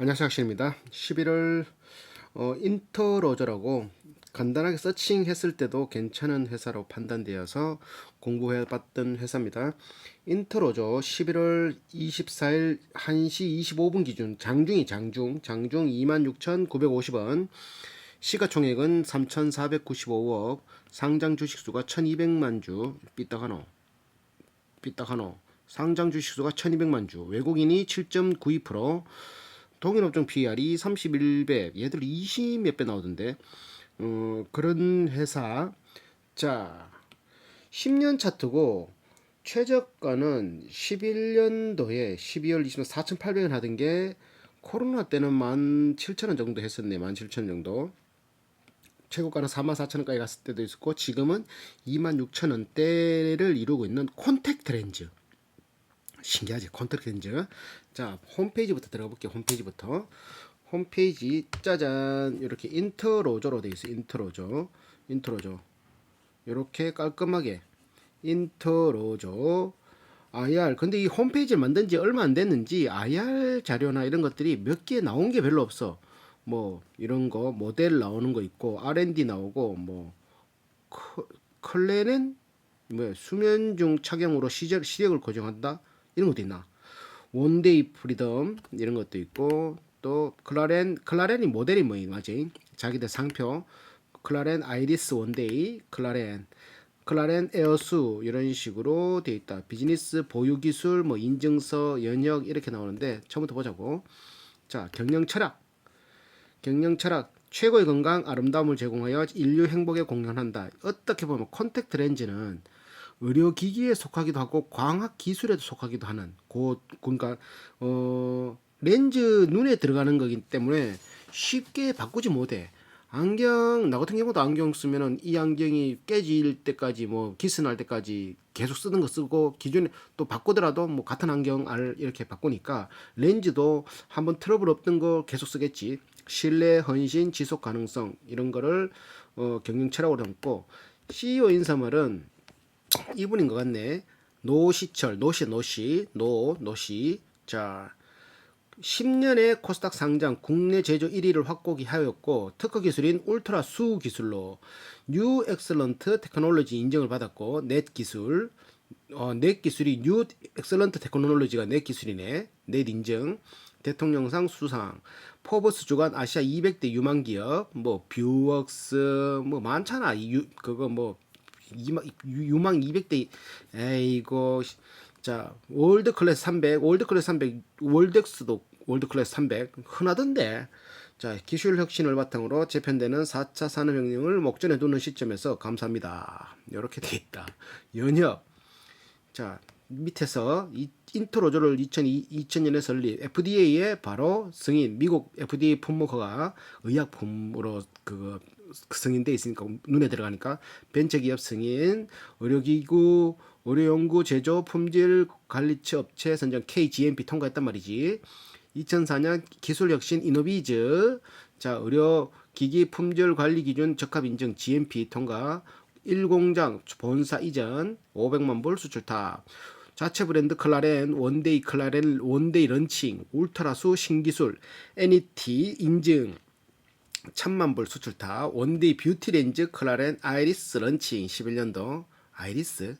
안녕하세요 학신입니다. 11월 어, 인터로저라고 간단하게 서칭 했을 때도 괜찮은 회사로 판단되어서 공부해 봤던 회사입니다. 인터로저 11월 24일 1시 25분 기준 장중이 장중 장중 26,950원 시가총액은 3,495억 상장 주식수가 1,200만 주 삐딱하노 삐딱하노. 상장 주식수가 1200만 주 외국인이 7.92% 동일업종 PR이 31배 얘들 20 몇 배 나오던데. 어, 그런 회사. 자 10년 차트고 최저가는 11년도에 12월 20일 4,800원 하던 게 코로나 때는 17,000원 정도 했었네 17,000원 정도. 최고가는 44,000원까지 갔을 때도 있었고 지금은 26,000원대를 이루고 있는 콘택트 렌즈 신기하지. 콘택트 렌즈. 자 홈페이지부터 들어가 볼게요. 홈페이지부터. 홈페이지 짜잔. 이렇게 인트로저로 되어 있어요. 인트로저. 인트로저. 이렇게 깔끔하게 인트로저. IR 근데 이 홈페이지를 만든 지 얼마 안 됐는지 IR 자료나 이런 것들이 몇 개 나온 게 별로 없어. 뭐 이런 거 모델 나오는 거 있고 R&D 나오고 뭐 커- 컬레는 뭐 수면 중 착용으로 시력, 시력을 고정한다 이런 것도 있나? 원데이 프리덤 이런 것도 있고 또 클라렌 클라렌이 모델이 뭐이 맞지? 자기들 상표. 클라렌 아이리스 원데이 클라렌. 클라렌 에어수 이런 식으로 돼 있다. 비즈니스 보유 기술 뭐 인증서 연역 이렇게 나오는데 처음부터 보자고. 자 경영 철학. 경영 철학. 최고의 건강 아름다움을 제공하여 인류 행복에 공헌한다. 어떻게 보면 콘택트 렌즈는 의료 기기에 속하기도 하고 광학 기술에도 속하기도 하는 고 그러니까 어 렌즈 눈에 들어가는 거기 때문에 쉽게 바꾸지 못해. 안경 나 같은 경우도 안경 쓰면은 이 안경이 깨질 때까지 뭐 기스 날 때까지 계속 쓰는 거 쓰고 기존에 또 바꾸더라도 뭐 같은 안경 알 이렇게 바꾸니까 렌즈도 한번 트러블 없던 거 계속 쓰겠지 신뢰 헌신 지속 가능성 이런 거를 어, 경영 철학으로 담고 CEO 인사말은 이분인 것 같네. 노시철 노시 노시 노 노시. 자 10년의 코스닥 상장 국내 제조 1위를 확고히 하였고 특허 기술인 울트라 수 기술로 뉴 엑셀런트 테크놀로지 인정을 받았고 넷 기술 어, 넷 기술이 뉴 엑셀런트 테크놀로지가 넷 기술이네. 넷 인증. 대통령상 수상. 포브스 주간 아시아 200대 유망 기업. 뭐 뷰웍스 뭐 많잖아. 이 유, 그거 뭐 이마- 유- 유망 200대 에이고 자 월드 클래스 300 월드 클래스 300 월덱스도 월드 클래스 300 흔하던데. 자 기술 혁신을 바탕으로 재편되는 4차 산업혁명을 목전에 두는 시점에서 감사합니다. 이렇게 돼 있다. 연협 자 밑에서 이 인트로저를 2002, 2000년에 설립. FDA에 바로 승인. 미국 FDA 품목허가 의약품으로 그 승인돼 있으니까 눈에 들어가니까. 벤처기업 승인 의료기구 의료연구 제조 품질 관리처 업체 선정 KGMP 통과했단 말이지. 2004년 기술혁신 이노비즈. 자 의료 기기 품질 관리 기준 적합 인증 GMP 통과. 1공장 본사 이전 500만 불 수출탑 자체 브랜드 클라렌 원데이 클라렌 원데이 런칭 울트라수 신기술 NET 인증 천만 불 수출탑 원데이 뷰티 렌즈 클라렌 아이리스 런칭 11년도 아이리스.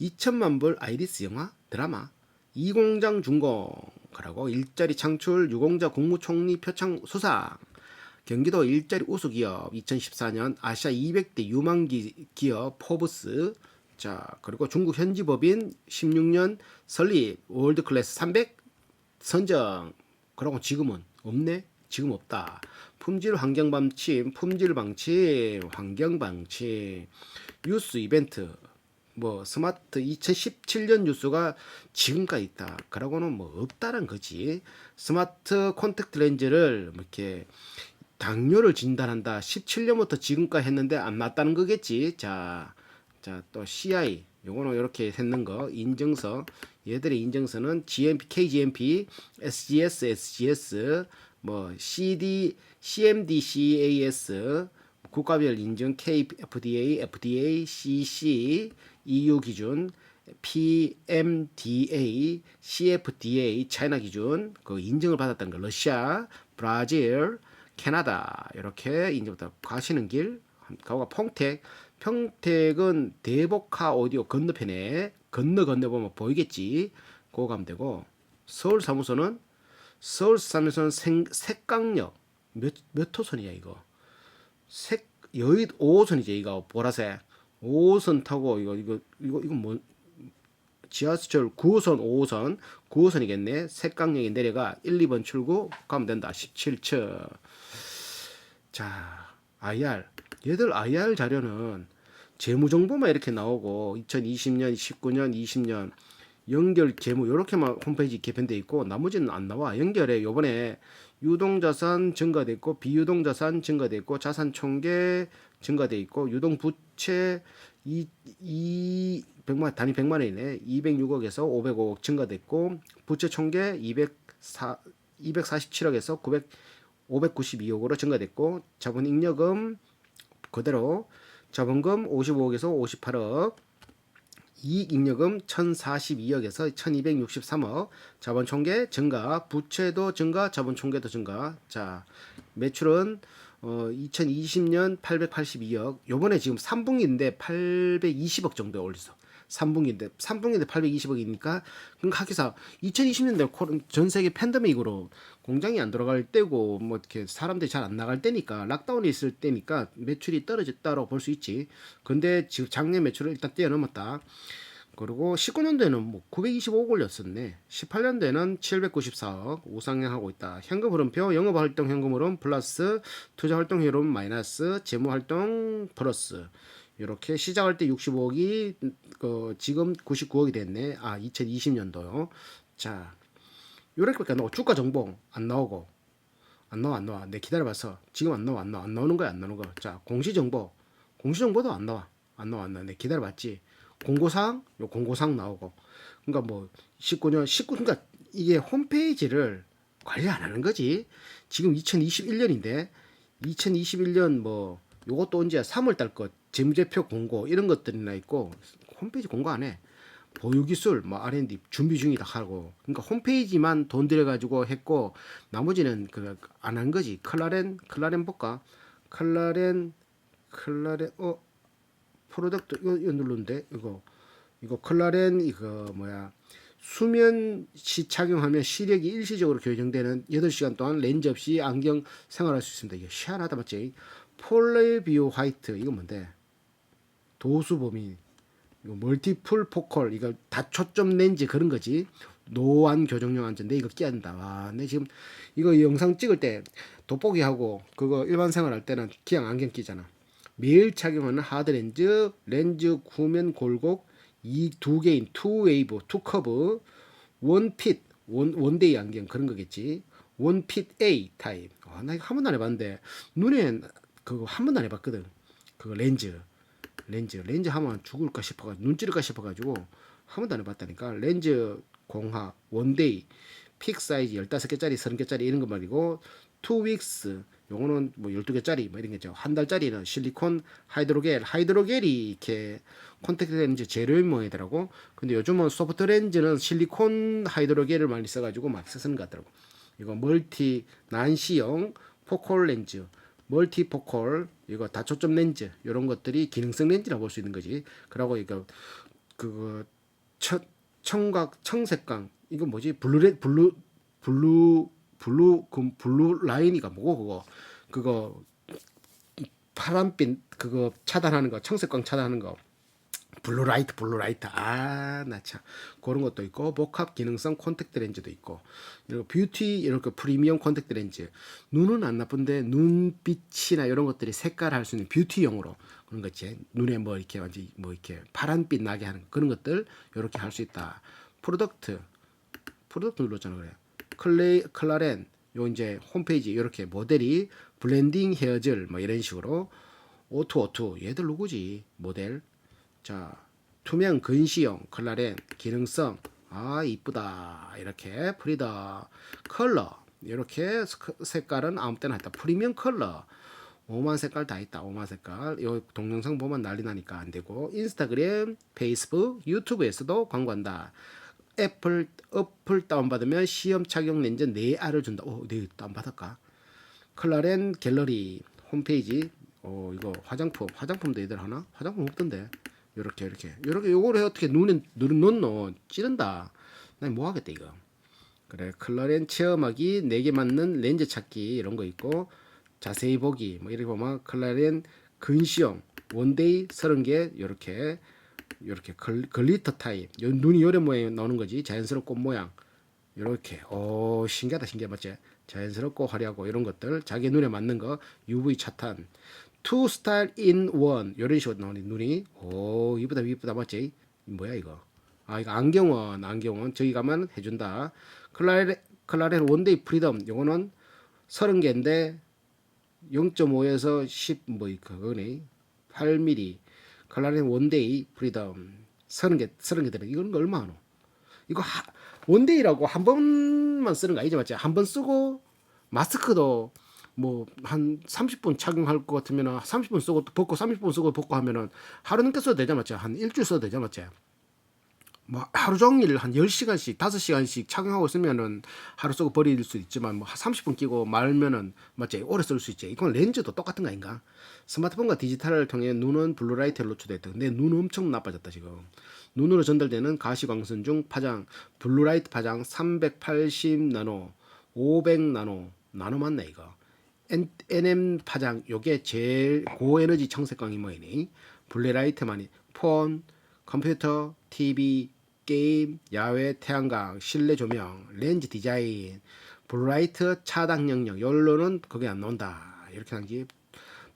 2천만 불 아이리스 영화 드라마. 이공장 준공하라고 일자리 창출 유공자 국무총리 표창 수상. 경기도 일자리 우수 기업 2014년 아시아 200대 유망 기- 기업 포브스. 자 그리고 중국 현지 법인 16년 설립 월드 클래스 300 선정. 그러고 지금은 없네? 지금 없다 품질 환경 방침 품질 방침 환경 방침. 뉴스 이벤트. 뭐 스마트 2017년 뉴스가 지금까지 있다. 그러고는 뭐 없다는 거지. 스마트 콘택트 렌즈를 뭐 이렇게 당뇨를 진단한다. 17년부터 지금까지 했는데 안 맞다는 거겠지. 자 자, 또 CI 요거는 이렇게 했는 거. 인증서. 얘들의 인증서는 GMP, KGMP, SGS, SGS, 뭐 CD, CMDCAS, 국가별 인증 KFDA, FDA, CC, EU 기준, PMDA, CFDA 차이나 기준 그 인증을 받았다는 거 러시아, 브라질, 캐나다 이렇게 인증부터 가시는 길 가오가 평택. 평택은 대복화 오디오 건너편에 건너 건너 보면 보이겠지? 그거 가면 되고 서울 사무소는 서울 생, 색강역 몇, 몇 호선이야 이거? 색 여의 5호선이지 이거 보라색. 5호선 타고 이거 이거 이거 이거 뭐 지하철 9호선 5호선. 9호선이겠네. 색강역에 내려가 1, 2번 출구 가면 된다. 17층. 자 IR 얘들 IR 자료는 재무 정보만 이렇게 나오고 2020년 19년 20년 연결 재무 요렇게만 홈페이지 개편돼 있고 나머지는 안 나와. 연결에 요번에 유동자산 증가돼 있고 비유동자산 증가돼 있고 자산 총계 증가돼 있고 유동 부채 이, 이 100만 단위 100만 원이네. 206억에서 505억 증가됐고 부채 총계 204 247억에서 900 592억으로 증가됐고 자본 잉여금 그대로 자본금 55억에서 58억 이익 잉여금 1042억에서 1263억 자본 총계 증가 부채도 증가 자본 총계도 증가. 자 매출은 어 2020년 882억. 요번에 지금 3분기인데 820억 정도 올렸어 3분기인데 3분기인데 820억이니까 그러니까 하기사 2020년대 코론 전 세계 팬데믹으로 공장이 안 돌아갈 때고 뭐 이렇게 사람들이 잘 안 나갈 때니까 락다운이 있을 때니까 매출이 떨어졌다고 볼 수 있지. 근데 지금 작년 매출을 일단 뛰어넘었다. 그리고 19년도에는 뭐 925억 올렸었네. 18년도에는 794억 우상향하고 있다. 현금 흐름표 영업 활동 현금 흐름 플러스 투자 활동 흐름 마이너스 재무 활동 플러스 이렇게 시작할 때 65억이 어, 지금 99억이 됐네. 아 2020년도요. 자 요렇게밖에 안 나오고 주가 정보 안 나오고 안 나와 안 나와. 내 기다려봐서 지금 안 나와 안 나와 안 나오는 거야 안 나오는 거. 자 공시 정보 공시 정보도 안 나와 안 나와 안 나와. 내 기다려봤지. 공고사항 요 공고사항 나오고 그러니까 뭐 19년 19 그러니까 이게 홈페이지를 관리 안 하는 거지. 지금 2021년인데 2021년 뭐 요것도 언제 3월 달거 재무제표 공고 이런 것들이나 있고 홈페이지 공고 안 해. 보유기술 뭐 R&D 준비 중이다 하고 그러니까 홈페이지만 돈 들여가지고 했고 나머지는 그 안 한 거지 클라렌 클라렌 볼까 클라렌 클라렌 어 프로덕트 이거, 이거 누르는데 이거 이거 클라렌 이거 뭐야 수면 시 착용하면 시력이 일시적으로 교정되는 8시간 동안 렌즈 없이 안경 생활할 수 있습니다. 이게 희한하다 맞지? 폴레비오 화이트 이거 뭔데? 도수범위 멀티풀 포컬 이거 다 초점 렌즈 그런 거지. 노안 교정용 안전데 이거 끼야 된다. 와, 내 지금 이거 영상 찍을 때 돋보기 하고 그거 일반 생활할 때는 그냥 안경 끼잖아. 매일 착용하는 하드 렌즈 렌즈 구면 골곡 이 두 개인 투 웨이브 투 커브 원핏 원 원데이 안경 그런 거겠지. 원핏 A 타입 아, 나 이거 한 번도 안 해봤는데 눈에 그거 한 번도 안 해봤거든. 그거 렌즈 렌즈 렌즈 하면 죽을까 싶어가지고 눈 찌를까 싶어가지고 한 번도 안 해봤다니까. 렌즈 공학 원데이 픽 사이즈 15개짜리 30개짜리 이런 거 말이고 투 윅스 요거는 뭐 12개짜리 뭐 이런 게죠. 한 달짜리는 실리콘 하이드로겔 하이드로겔이 이렇게 콘택트 렌즈 재료인 모양이더라고. 근데 요즘은 소프트 렌즈는 실리콘 하이드로겔을 많이 써가지고 막 쓰는 것 같더라고. 이거 멀티 난시형 포컬 렌즈 멀티 포컬 이거 다초점 렌즈 이런 것들이 기능성 렌즈라고 볼 수 있는 거지. 그리고 이거 그거 청, 청각 청색광 이거 뭐지? 블루레 블루 블루 블루 그 블루 라인이가 뭐고 그거. 그거 파란빛 그거 차단하는 거 청색광 차단하는 거 블루라이트 블루라이트. 아 나 참. 그런 것도 있고 복합 기능성 콘택트 렌즈도 있고 그리고 뷰티 이렇게 프리미엄 콘택트 렌즈. 눈은 안 나쁜데 눈빛이나 이런 것들이 색깔 할 수 있는 뷰티용으로 그런 거지. 눈에 뭐 이렇게 완전 뭐 이렇게 파란빛 나게 하는 그런 것들 이렇게 할 수 있다. 프로덕트. 프로덕트 눌렀잖아 그래. 클레이 클라렌. 요 이제 홈페이지 이렇게 모델이 블렌딩 헤어젤 뭐 이런 식으로 오투 오투 얘들 누구지? 모델 자 투명 근시용 클라렌 기능성 아 이쁘다 이렇게 프리더 컬러 이렇게 색깔은 아무 때나 했다 프리미엄 컬러 오만 색깔 다 있다. 오만 색깔. 요 동영상 보면 난리 나니까 안 되고 인스타그램, 페이스북, 유튜브에서도 광고한다. 애플 어플 다운 받으면 시험 착용 렌즈 4알을 준다. 어, 네 다운 받을까? 클라렌 갤러리 홈페이지. 어, 이거 화장품. 화장품도 얘들 하나? 화장품 없던데. 요렇게 이렇게. 요렇게 요거를 어떻게 눈에 눈 넣어 찌른다. 난 뭐 하겠다 이거. 그래 클라렌 체험하기 4개 맞는 렌즈 찾기 이런 거 있고 자세히 보기. 뭐 이렇게 보면 클라렌 근시형 원데이 30개 요렇게 요렇게 글, 글리터 타입. 요 눈이 요래 모양이 나오는 거지. 자연스러운 꽃 모양. 요렇게. 오 신기하다. 신기해. 맞지? 자연스럽고 화려하고 이런 것들. 자기 눈에 맞는 거. UV 차탄 투 스타일 인원 요런 식으로 나오는 눈이. 오 이쁘다 이쁘다. 맞지? 뭐야 이거? 아 이거 안경원 안경원. 저기 가면 해준다. 클라레 클라레 원데이 프리덤. 요거는 30개인데 0.5에서 10 뭐 그거네. 8mm 클라레 원데이 프리덤. 30개 30개 들어 이건 얼마 하노? 이거 하, 원데이라고 한 번만 쓰는 거 아니지 맞지? 한 번 쓰고 마스크도 뭐 한 30분 착용할 것 같으면 30분 쓰고 또 벗고 30분 쓰고 벗고 하면은 하루 넘게 써도 맞지? 한 일주일 써도 맞지? 뭐 하루 종일 한 10시간씩 5시간씩 착용하고 있으면은 하루 쓰고 버릴 수 있지만 뭐 30분 끼고 말면은 맞지? 오래 쓸 수 있지. 이건 렌즈도 똑같은 거 아닌가? 스마트폰과 디지털을 통해 눈은 블루라이트에 노출됐다 근데 눈 엄청 나빠졌다 지금. 눈으로 전달되는 가시광선 중 파장 블루라이트 파장 380 나노 500 나노 나노 맞네 이거 NM 파장 요게 제일 고에너지 청색광이 뭐이니 블루라이트만이 폰 컴퓨터 TV 게임 야외 태양광 실내 조명 렌즈 디자인 블루라이트 차단 영역 열로는 그게 안 나온다 이렇게 한게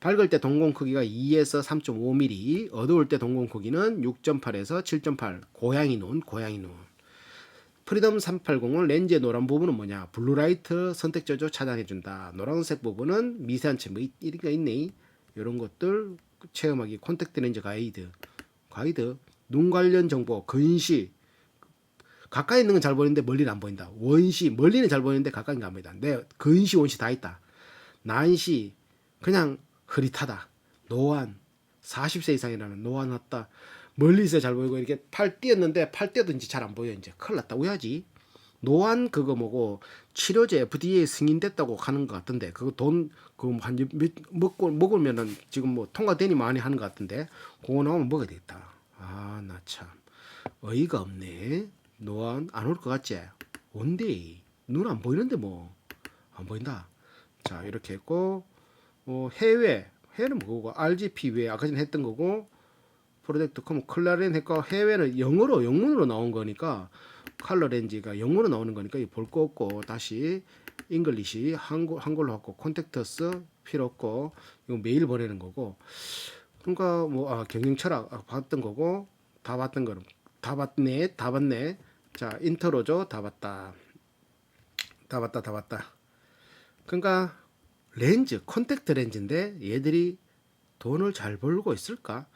밝을 때 동공 크기가 2에서 3.5mm, 어두울 때 동공 크기는 6.8에서 7.8. 고양이 눈, 고양이 눈. 프리덤 380은 렌즈의 노란 부분은 뭐냐? 블루라이트 선택 저조 차단해 준다. 노란색 부분은 미세한 체뭐 이런 거 있네. 이런 것들 체험하기 콘택트 렌즈 가이드. 가이드 눈 관련 정보 근시 가까이 있는 건 잘 보이는데 멀리는 안 보인다. 원시 멀리는 잘 보이는데 가까이는 안 보인다. 내 근시 원시 다 있다. 난시 그냥 흐릿하다. 노안 40세 이상이라는 노안 왔다. 멀리서 잘 보이고 이렇게 팔 띄었는데 팔 이제 잘안 보여 이제 큰일 났다. 왜 하지? 노안 그거 뭐고 치료제 FDA 승인됐다고 하는 것 같던데 그거 돈 그거 한 몇, 먹고 먹으면은 지금 뭐 통과되니 많이 하는 것 같은데 그거 나오면 먹어야 되겠다. 아 나 참 어이가 없네. 노안 안 올 것 같지? 온데 눈안 보이는데 뭐 안 보인다. 자 이렇게 했고 어, 해외 해외는 뭐고 RGP 외 아까 전에 했던 거고 프로젝트 컴 클라렌 했고 해외는 영어로 영문으로 나온 거니까 컬러 렌즈가 영어로 나오는 거니까 볼 거 없고 다시 잉글리시 한글 한글로 하고 콘택터스 필요 없고 이거 메일 보내는 거고. 그러니까 뭐 아, 경영 철학 아, 봤던 거고 다 봤던 거는 다 봤네 다 봤네. 자 인트로죠? 다 봤다. 다 봤다 다 봤다. 그러니까 렌즈 콘택트 렌즈인데 얘들이 돈을 잘 벌고 있을까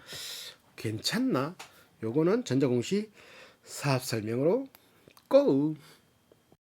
괜찮나? 요거는 전자공시 사업 설명으로 고